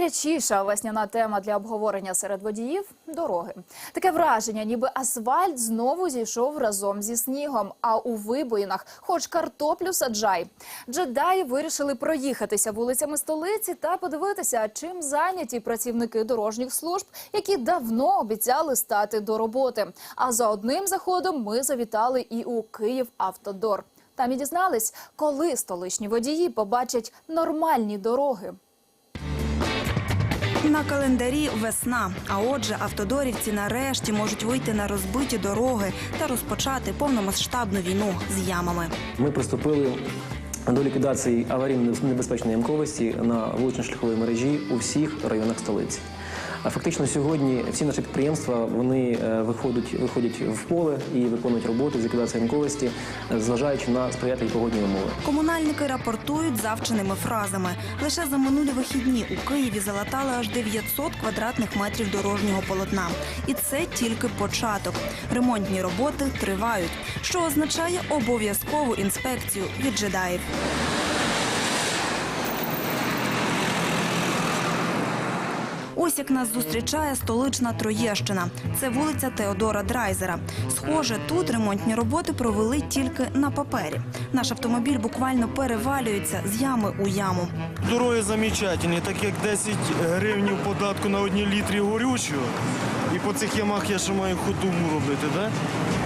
Найгарячіша весняна тема для обговорення серед водіїв дороги. Таке враження, ніби асфальт знову зійшов разом зі снігом. А у вибоїнах, хоч картоплю саджай. Джедаї вирішили проїхатися вулицями столиці та подивитися, чим зайняті працівники дорожніх служб, які давно обіцяли стати до роботи. А за одним заходом ми завітали і у Київ Автодор. Там і дізнались, коли столичні водії побачать нормальні дороги. На календарі весна. А отже, автодорівці нарешті можуть вийти на розбиті дороги та розпочати повномасштабну війну з ямами. Ми приступили до ліквідації аварійно-небезпечної ямковості на вулично-шляховій мережі у всіх районах столиці. Фактично сьогодні всі наші підприємства вони е, виходять, виходять в поле і виконують роботи з ліквідації ямковості, е, зважаючи на сприятливі погодні умови. Комунальники рапортують завченими фразами. Лише за минулі вихідні у Києві залатали аж 900 квадратних метрів дорожнього полотна. І це тільки початок. Ремонтні роботи тривають, що означає обов'язкову інспекцію від джедаїв. Ось як нас зустрічає столична Троєщина. Це вулиця Теодора Драйзера. Схоже, тут ремонтні роботи провели тільки на папері. Наш автомобіль буквально перевалюється з ями у яму. Дороги замечательні, так як 10 гривень податку на одні літрі горючого. І по цих ямах я ще маю ходову робити, да?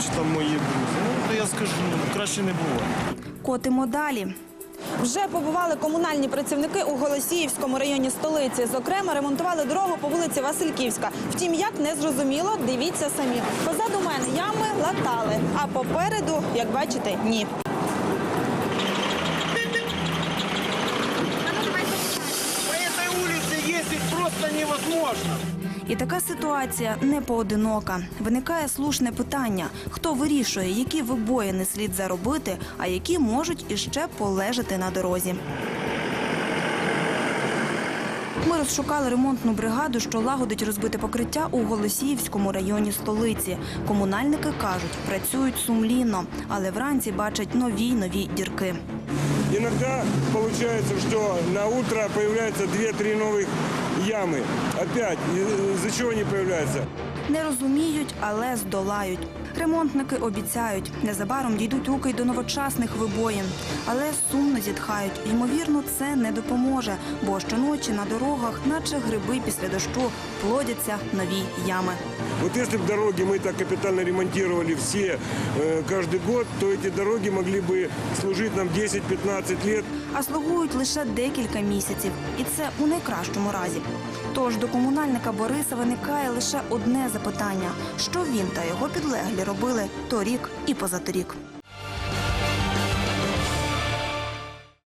Чи там мої друзі? Ну, то я скажу, ну, краще не було. Котимо далі. Вже побували комунальні працівники у Голосіївському районі столиці. Зокрема, ремонтували дорогу по вулиці Васильківська. Втім, як не зрозуміло, дивіться самі. Позаду мене ями латали, а попереду, як бачите, ні. Ездить просто невозможно. І така ситуація не поодинока. Виникає слушне питання: хто вирішує, які вибоїни слід заробити, а які можуть іще полежати на дорозі. Ми розшукали ремонтну бригаду, що лагодить розбите покриття у Голосіївському районі столиці. Комунальники кажуть, працюють сумлінно, але вранці бачать нові нові дірки. Іноді виходить, що на утро з'являються 2-3 нових ями. Опять. Из-за чого они появляются? Не розуміють, але здолають. Ремонтники обіцяють, незабаром дійдуть руки й до новочасних вибоїн. Але сумно зітхають. Ймовірно, це не допоможе, бо щоночі на дорогах, наче гриби після дощу, плодяться нові ями. Вот если бы дороги мы так капитально ремонтировали все э, каждый год, то эти дороги могли бы служить нам 10-15 лет. А слугують лише декілька місяців, і це у найкращому разі. Тож до комунальника Бориса виникає лише одне запитання: що він та його підлеглі робили торік і позаторік.